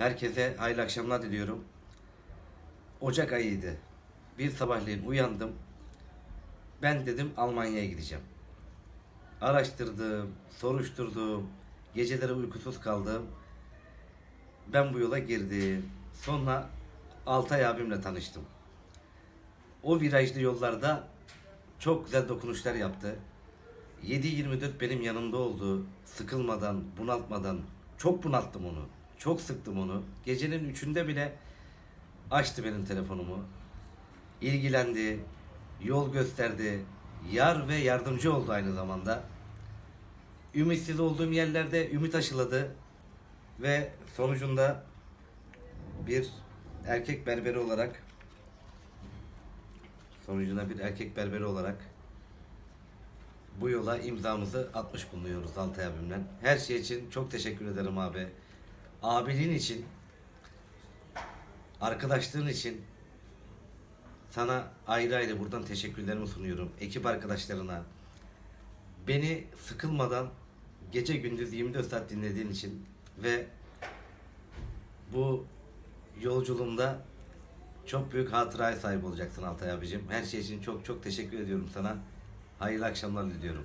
Herkese hayırlı akşamlar diliyorum. Ocak ayıydı. Bir sabahleyin uyandım. Ben dedim Almanya'ya gideceğim. Araştırdım, soruşturdum. Geceleri uykusuz kaldım. Ben bu yola girdim. Sonra Altay abimle tanıştım. O virajlı yollarda çok güzel dokunuşlar yaptı. 7-24 benim yanımda oldu. Sıkılmadan, bunaltmadan. Çok bunalttım onu. Çok sıktım onu. Gecenin üçünde bile açtı benim telefonumu. İlgilendi, yol gösterdi. Yar ve yardımcı oldu aynı zamanda. Ümitsiz olduğum yerlerde ümit aşıladı. Ve sonucunda bir erkek berberi olarak sonucunda bir erkek berberi olarak bu yola imzamızı atmış bulunuyoruz Altay abimle. Her şey için çok teşekkür ederim abi. Abiliğin için, arkadaşlığın için sana ayrı ayrı buradan teşekkürlerimi sunuyorum. Ekip arkadaşlarına, beni sıkılmadan gece gündüz 24 saat dinlediğin için ve bu yolculuğumda çok büyük hatıraya sahip olacaksın Altay abicim. Her şey için çok çok teşekkür ediyorum sana. Hayırlı akşamlar diliyorum.